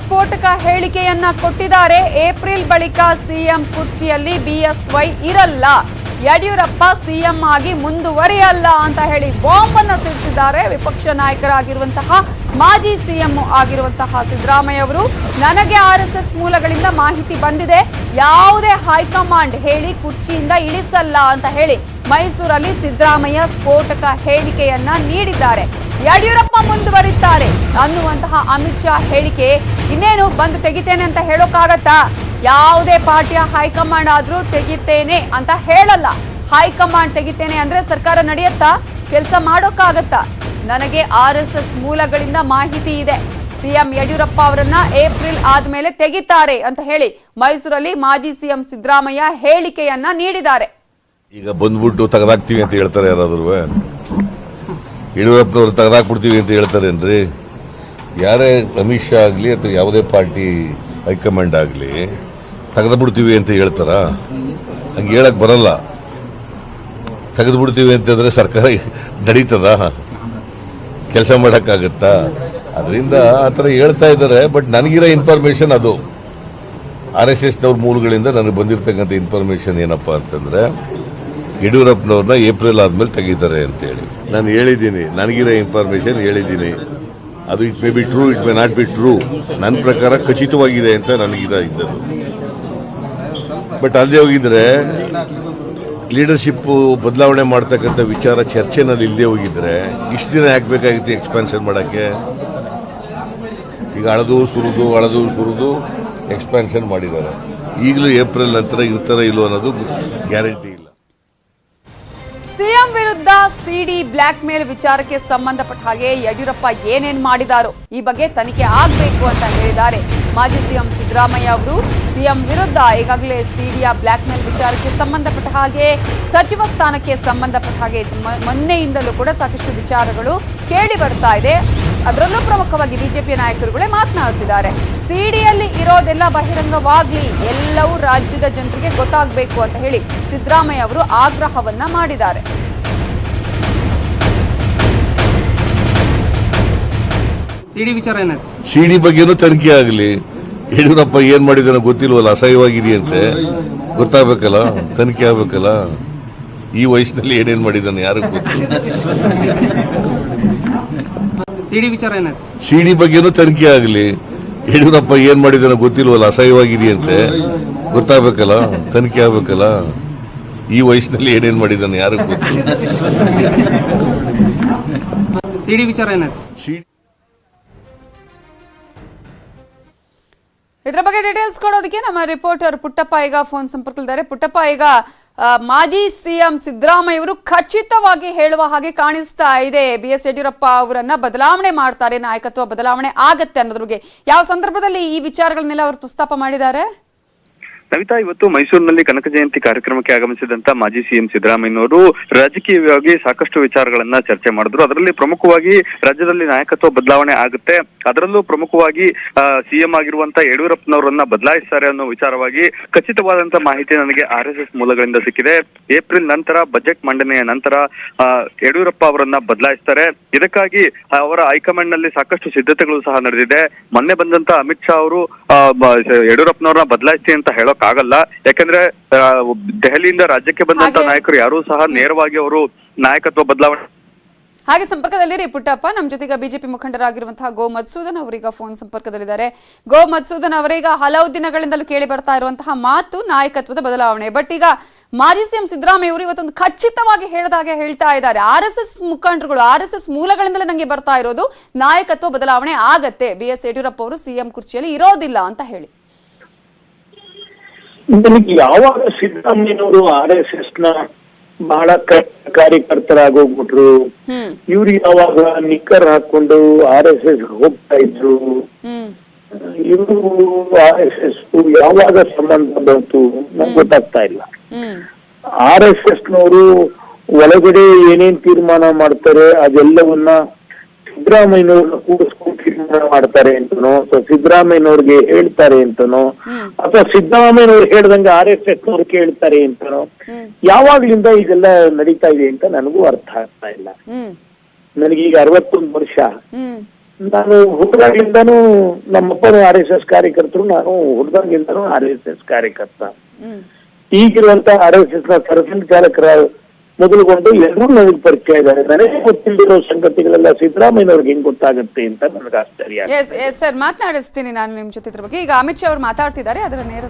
ಸ್ಫೋಟಕ ಹೇಳಿಕೆಯನ್ನ ಕೊಟ್ಟಿದ್ದಾರೆ. ಏಪ್ರಿಲ್ ಬಳಿಕ ಸಿಎಂ ಕುರ್ಚಿಯಲ್ಲಿ ಬಿಎಸ್ವೈ ಇರಲ್ಲ. ಯಡಿಯೂರಪ್ಪ ಸಿಎಂ ಆಗಿ ಮುಂದುವರಿಯಲ್ಲ ಅಂತ ಹೇಳಿ ಬಾಂಬ್ ಅನ್ನು ಸಿಡಿಸಿದ್ದಾರೆ. ವಿಪಕ್ಷ ನಾಯಕರಾಗಿರುವಂತಹ ಮಾಜಿ ಸಿಎಂ ಆಗಿರುವಂತಹ ಸಿದ್ದರಾಮಯ್ಯ ಅವರು, ನನಗೆ ಆರ್ ಮೂಲಗಳಿಂದ ಮಾಹಿತಿ ಬಂದಿದೆ. ಯಾವುದೇ ಹೈಕಮಾಂಡ್ ಹೇಳಿ ಕುರ್ಚಿಯಿಂದ ಇಳಿಸಲ್ಲ ಅಂತ ಹೇಳಿ ಮೈಸೂರಲ್ಲಿ ಸಿದ್ದರಾಮಯ್ಯ ಸ್ಫೋಟಕ ಹೇಳಿಕೆಯನ್ನ ನೀಡಿದ್ದಾರೆ. ಯಡಿಯೂರಪ್ಪ ಮುಂದುವರಿತಾರೆ ಅನ್ನುವಂತಹ ಅಮಿತ್ ಶಾ ಹೇಳಿಕೆ ಇನ್ನೇನು ಬಂದು ತೆಗಿತೇನೆ ಅಂತ ಹೇಳೋಕ್ಕಾಗತ್ತಾ? ಯಾವುದೇ ಪಾರ್ಟಿಯ ಹೈಕಮಾಂಡ್ ಆದ್ರೂ ತೆಗಿತೇನೆ ಅಂತ ಹೇಳಲ್ಲ. ಹೈಕಮಾಂಡ್ ತೆಗಿತೇನೆ ಅಂದ್ರೆ ಸರ್ಕಾರ ನಡೆಯುತ್ತಾ, ಕೆಲಸ ಮಾಡೋಕ್ಕಾಗತ್ತಾ. ನನಗೆ ಆರ್ ಎಸ್ ಮೂಲಗಳಿಂದ ಮಾಹಿತಿ ಇದೆ. ಸಿಎಂ ಯಡಿಯೂರಪ್ಪ ಅವರನ್ನ ಏಪ್ರಿಲ್ ಆದ್ಮೇಲೆ ತೆಗಿತಾರೆ ಅಂತ ಹೇಳಿ ಮೈಸೂರಲ್ಲಿ ಮಾಜಿ ಸಿಎಂ ಸಿದ್ದರಾಮಯ್ಯ ಹೇಳಿಕೆಯನ್ನ ನೀಡಿದ್ದಾರೆ. ಈಗ ಬಂದ್ಬಿಟ್ಟು ತೆಗೆದಾಕ್ತೀವಿ ಅಂತ ಹೇಳ್ತಾರೆ ಯಾರಾದ್ರು? ಯಡಿಯೂರಪ್ಪನವ್ರು ತೆಗೆದಾಕ್ಬಿಡ್ತೀವಿ ಅಂತ ಹೇಳ್ತಾರೇನ್ರಿ? ಯಾರೇ ಅಮಿತ್ ಶಾ ಆಗಲಿ ಅಥವಾ ಯಾವುದೇ ಪಾರ್ಟಿ ಹೈಕಮಾಂಡ್ ಆಗಲಿ ತೆಗೆದುಬಿಡ್ತೀವಿ ಅಂತ ಹೇಳ್ತಾರ? ಹಂಗೆ ಹೇಳಕ್ ಬರಲ್ಲ. ತೆಗೆದುಬಿಡ್ತೀವಿ ಅಂತಂದ್ರೆ ಸರ್ಕಾರ ನಡೀತದ? ಕೆಲಸ ಮಾಡೋಕ್ಕಾಗತ್ತಾ? ಅದರಿಂದ ಆ ಥರ ಹೇಳ್ತಾ ಇದ್ದಾರೆ, ಬಟ್ ನನಗಿರೋ ಇನ್ಫಾರ್ಮೇಶನ್ ಅದು. ಆರ್ ಎಸ್ ಎಸ್ನವ್ರ ಮೂಲಗಳಿಂದ ನನಗೆ ಬಂದಿರತಕ್ಕಂಥ ಇನ್ಫಾರ್ಮೇಶನ್ ಏನಪ್ಪ ಅಂತಂದ್ರೆ, ಯಡಿಯೂರಪ್ಪನವ್ರನ್ನ ಏಪ್ರಿಲ್ ಆದ್ಮೇಲೆ ತೆಗೀತಾರೆ ಅಂತೇಳಿ. ನಾನು ಹೇಳಿದ್ದೀನಿ, ನನಗಿರೋ ಇನ್ಫಾರ್ಮೇಷನ್ ಹೇಳಿದ್ದೀನಿ. ಅದು it may be true, it may not be true. ನನ್ನ ಪ್ರಕಾರ ಖಚಿತವಾಗಿದೆ ಅಂತ ನನಗಿದ ಇದ್ದದ್ದು. ಬಟ್ ಅಲ್ಲಿ ಹೋಗಿದ್ರೆ ಲೀಡರ್ಶಿಪ್ ಬದಲಾವಣೆ ಮಾಡ್ತಕ್ಕಂಥ ವಿಚಾರ ಚರ್ಚೆನಲ್ಲಿ ಇಲ್ಲದೆ ಹೋಗಿದ್ರೆ ಇಷ್ಟು ದಿನ ಯಾಕೆ ಬೇಕಾಗಿತ್ತು ಎಕ್ಸ್ಪಾನ್ಷನ್ ಮಾಡೋಕ್ಕೆ? ಈಗ ಅಳದು ಸುರಿದು ಅಳದು ಸುರಿದು ಎಕ್ಸ್ಪಾನ್ಷನ್ ಮಾಡಿದ್ದಾರೆ. ಈಗಲೂ ಏಪ್ರಿಲ್ ನಂತರ ಇರ್ತಾರೆ ಇಲ್ಲೋ ಅನ್ನೋದು ಗ್ಯಾರಂಟಿ ಇಲ್ಲ. ಸಿಎಂ ವಿರುದ್ಧ ಸಿಡಿ ಬ್ಲಾಕ್ ಮೇಲ್ ವಿಚಾರಕ್ಕೆ ಸಂಬಂಧಪಟ್ಟ ಹಾಗೆ ಯಡಿಯೂರಪ್ಪ ಏನೇನ್ ಮಾಡಿದಾರೋ ಈ ಬಗ್ಗೆ ತನಿಖೆ ಆಗಬೇಕು ಅಂತ ಹೇಳಿದ್ದಾರೆ ಮಾಜಿ ಸಿಎಂ ಸಿದ್ದರಾಮಯ್ಯ ಅವರು. ಸಿಎಂ ವಿರುದ್ಧ ಈಗಾಗಲೇ ಸಿಡಿಯ ಬ್ಲ್ಯಾಕ್ಮೇಲ್ ವಿಚಾರಕ್ಕೆ ಸಂಬಂಧಪಟ್ಟ ಹಾಗೆ ಸಚಿವ ಸ್ಥಾನಕ್ಕೆ ಸಂಬಂಧಪಟ್ಟ ಹಾಗೆ ಮೊನ್ನೆಯಿಂದಲೂ ಕೂಡ ಸಾಕಷ್ಟು ವಿಚಾರಗಳು ಕೇಳಿ ಬರ್ತಾ ಇದೆ. ಅದರಲ್ಲೂ ಪ್ರಮುಖವಾಗಿ ಬಿಜೆಪಿ ನಾಯಕರುಗಳೇ ಮಾತನಾಡ್ತಿದ್ದಾರೆ ಸಿಡಿಯಲ್ಲಿ ಇರೋದೆಲ್ಲ ಬಹಿರಂಗವಾಗಲಿ ಎಲ್ಲವೂ ರಾಜ್ಯದ ಜನರಿಗೆ ಗೊತ್ತಾಗಬೇಕು ಅಂತ ಹೇಳಿ ಸಿದ್ದರಾಮಯ್ಯ ಅವರು ಆಗ್ರಹವನ್ನ ಮಾಡಿದ್ದಾರೆ. ಸಿಡಿ ವಿಚಾರ ಏನ ಸರ್? ಸಿ ಡಿ ಬಗ್ಗೆನೂ ತನಿಖೆ ಆಗಲಿ. ಯಡಿಯೂರಪ್ಪ ಏನ್ ಮಾಡಿದಾನೋ ಗೊತ್ತಿಲ್ವಲ್ಲ? ಅಸಹ್ಯವಾಗಿದೆಯಂತೆ. ಗೊತ್ತಾಗಬೇಕಲ್ಲ? ತನಿಖೆ ಆಗ್ಬೇಕಲ್ಲ? ಈ ವಯಸ್ಸಿನಲ್ಲಿ ಏನೇನ್ ಮಾಡಿದ್ದಾನೆ ಯಾರು ಗೊತ್ತು? ಸಿಡಿ ಬಗ್ಗೆನೂ ತನಿಖೆ ಆಗಲಿ. ಯಡಿಯೂರಪ್ಪ ಏನ್ ಮಾಡಿದಾನೋ ಗೊತ್ತಿಲ್ವಲ್ಲ? ಅಸಹ್ಯವಾಗಿದೆಯಂತೆ. ಗೊತ್ತಾಗಬೇಕಲ್ಲ? ತನಿಖೆ ಆಗ್ಬೇಕಲ್ಲ? ಈ ವಯಸ್ಸಿನಲ್ಲಿ ಏನೇನ್ ಮಾಡಿದ್ದಾನೆ ಯಾರು ಗೊತ್ತು? ಸಿಡಿ ಇದ್ರ ಬಗ್ಗೆ ಡೀಟೇಲ್ಸ್ ಕೊಡೋದಕ್ಕೆ ನಮ್ಮ ರಿಪೋರ್ಟರ್ ಪುಟ್ಟಪ್ಪ ಈಗ ಫೋನ್ ಸಂಪರ್ಕದಲ್ಲಿದ್ದಾರೆ. ಪುಟ್ಟಪ್ಪ, ಈಗ ಮಾಜಿ ಸಿಎಂ ಸಿದ್ದರಾಮಯ್ಯ ಅವರು ಖಚಿತವಾಗಿ ಹೇಳುವ ಹಾಗೆ ಕಾಣಿಸ್ತಾ ಇದೆ. ಬಿ ಎಸ್ ಯಡಿಯೂರಪ್ಪ ಅವರನ್ನ ಬದಲಾವಣೆ ಮಾಡ್ತಾರೆ, ನಾಯಕತ್ವ ಬದಲಾವಣೆ ಆಗತ್ತೆ ಅನ್ನೋದ್ರ ಬಗ್ಗೆ. ಯಾವ ಸಂದರ್ಭದಲ್ಲಿ ಈ ವಿಚಾರಗಳನ್ನೆಲ್ಲ ಅವರು ಪ್ರಸ್ತಾಪ ಮಾಡಿದ್ದಾರೆ? ನವಿತಾ ಇವತ್ತು ಮೈಸೂರಿನಲ್ಲಿ ಕನಕ ಜಯಂತಿ ಕಾರ್ಯಕ್ರಮಕ್ಕೆ ಆಗಮಿಸಿದಂತ ಮಾಜಿ ಸಿಎಂ ಸಿದ್ದರಾಮಯ್ಯನವರು ರಾಜಕೀಯವಾಗಿ ಸಾಕಷ್ಟು ವಿಚಾರಗಳನ್ನ ಚರ್ಚೆ ಮಾಡಿದ್ರು. ಅದರಲ್ಲಿ ಪ್ರಮುಖವಾಗಿ ರಾಜ್ಯದಲ್ಲಿ ನಾಯಕತ್ವ ಬದಲಾವಣೆ ಆಗುತ್ತೆ. ಅದರಲ್ಲೂ ಪ್ರಮುಖವಾಗಿ ಸಿಎಂ ಆಗಿರುವಂತ ಯಡಿಯೂರಪ್ಪನವರನ್ನ ಬದಲಾಯಿಸ್ತಾರೆ ಅನ್ನೋ ವಿಚಾರವಾಗಿ ಖಚಿತವಾದಂತ ಮಾಹಿತಿ ನನಗೆ ಆರ್ ಎಸ್ ಎಸ್ ಮೂಲಗಳಿಂದ ಸಿಕ್ಕಿದೆ. ಏಪ್ರಿಲ್ ನಂತರ ಬಜೆಟ್ ಮಂಡನೆಯ ನಂತರ ಯಡಿಯೂರಪ್ಪ ಅವರನ್ನ ಬದಲಾಯಿಸ್ತಾರೆ. ಇದಕ್ಕಾಗಿ ಅವರ ಹೈಕಮಾಂಡ್ನಲ್ಲಿ ಸಾಕಷ್ಟು ಸಿದ್ಧತೆಗಳು ಸಹ ನಡೆದಿದೆ. ಮೊನ್ನೆ ಬಂದಂತ ಅಮಿತ್ ಶಾ ಅವರು ಯಡಿಯೂರಪ್ಪನವರನ್ನ ಬದಲಾಯಿಸ್ತೀನಿ ಅಂತ ಹೇಳೋಕ್ ಆಗಲ್ಲ. ಯಾಕಂದ್ರೆ ದೆಹಲಿಯಿಂದ ರಾಜ್ಯಕ್ಕೆ ಬಂದಂತ ನಾಯಕರು ಯಾರೂ ಸಹ ನೇರವಾಗಿ ಅವರು ನಾಯಕತ್ವ ಬದಲಾವಣೆ ಹಾಗೆ ಸಂಪರ್ಕದಲ್ಲಿರಿ ಪುಟ್ಟಪ್ಪ. ನಮ್ಮ ಜೊತೆಗೆ ಬಿಜೆಪಿ ಮುಖಂಡರಾಗಿರುವಂತಹ ಗೋ ಮಧುಸೂದನ್ ಅವರೀಗ ಫೋನ್ ಸಂಪರ್ಕದಲ್ಲಿದ್ದಾರೆ. ಗೋ ಮಧುಸೂದನ್ ಅವರೀಗ ಹಲವು ದಿನಗಳಿಂದಲೂ ಕೇಳಿ ಬರ್ತಾ ಇರುವಂತಹ ಮಾತು ನಾಯಕತ್ವದ ಬದಲಾವಣೆ. ಬಟ್ ಈಗ ಮಾಜಿ ಸಿಎಂ ಸಿದ್ದರಾಮಯ್ಯ ಅವರು ಇವತ್ತೊಂದು ಖಚಿತವಾಗಿ ಹೇಳಿದಾಗೆ ಹೇಳ್ತಾ ಇದ್ದಾರೆ. ಆರ್ ಎಸ್ ಎಸ್ ಮುಖಂಡರುಗಳು ಆರ್ ಎಸ್ ಎಸ್ ಮೂಲಗಳಿಂದಲೇ ನಂಗೆ ಬರ್ತಾ ಇರೋದು ನಾಯಕತ್ವ ಬದಲಾವಣೆ ಆಗತ್ತೆ. ಬಿ ಎಸ್ ಯಡಿಯೂರಪ್ಪ ಅವರು ಸಿಎಂ ಕುರ್ಚಿಯಲ್ಲಿ ಇರೋದಿಲ್ಲ ಅಂತ ಹೇಳಿ. ನನಗೆ ಯಾವಾಗ ಸಿದ್ದರಾಮಯ್ಯನವರು ಆರ್ ಎಸ್ ಎಸ್ನ ಬಹಳ ಕಾರ್ಯಕರ್ತರಾಗೋಗ್ಬಿಟ್ರು? ಇವ್ರು ಯಾವಾಗ ನಿಕ್ಕರ್ ಹಾಕೊಂಡು ಆರ್ ಎಸ್ ಎಸ್ ಹೋಗ್ತಾ ಇದ್ರು? ಇವರು ಆರ್ ಎಸ್ ಎಸ್ ಯಾವಾಗ ಸಂಬಂಧ ಬಂತು ನಂಗೆ ಗೊತ್ತಾಗ್ತಾ ಇಲ್ಲ. ಆರ್ ಎಸ್ ಎಸ್ ನವರು ಒಳಗಡೆ ಏನೇನ್ ತೀರ್ಮಾನ ಮಾಡ್ತಾರೆ ಅದೆಲ್ಲವನ್ನ ಸಿದ್ದರಾಮಯ್ಯನವ್ರನ್ನ ಕೂಡಿಸ್ಕೊಂಡು ತೀರ್ಮಾನ ಮಾಡ್ತಾರೆ ಅಂತನೋ ಅಥವಾ ಸಿದ್ದರಾಮಯ್ಯನವ್ರಿಗೆ ಹೇಳ್ತಾರೆ ಅಂತನೋ ಅಥವಾ ಸಿದ್ದರಾಮಯ್ಯನವ್ರು ಹೇಳ್ದಂಗೆ ಆರ್ ಎಸ್ ಎಸ್ ನವ್ರು ಕೇಳ್ತಾರೆ ಅಂತನೋ ಯಾವಾಗ್ಲಿಂದ ಇದೆಲ್ಲ ನಡೀತಾ ಇದೆ ಅಂತ ನನಗೂ ಅರ್ಥ ಆಗ್ತಾ ಇಲ್ಲ. ನನಗೆ ನನಗೀಗ ಅರವತ್ತೊಂದು ವರ್ಷ. ನಾನು ಹುಡುಗಾಗ್ಲಿಂದಾನು ನಮ್ಮಪ್ಪನು ಆರ್ ಎಸ್ ಎಸ್ ಕಾರ್ಯಕರ್ತರು ನಾನು ಹುಡುಗಾಗ್ಲಿಂದಾನು ಆರ್ ಎಸ್ ಎಸ್ ಕಾರ್ಯಕರ್ತ. ಈಗಿರುವಂತ ಆರ್ ಎಸ್ ಎಸ್ನ ಸರಸಂಚಾಲಕರ ಮೊದಲುಗೊಂಡು ಎಲ್ಲರೂ ನನಗೆ ಪರಿಚಯ ಇದ್ದಾರೆ. ನನಗೆ ಗೊತ್ತಿಲ್ಲದಿರೋ ಸಂಗತಿಗಳೆಲ್ಲ ಸಿದ್ದರಾಮಯ್ಯನವ್ರಿಗೆ ಹೆಂಗ್ ಗೊತ್ತಾಗುತ್ತೆ ಅಂತ ನನಗೆ ಆಶ್ಚರ್ಯ ಸರ್ ಮಾತನಾಡಿಸ್ತೀನಿ ನಾನು ನಿಮ್ ಜೊತೆ ಈಗ ಅಮಿತ್ ಶಾ ಅವ್ರು ಮಾತಾಡ್ತಿದ್ದಾರೆ, ಅದರ ನೇರ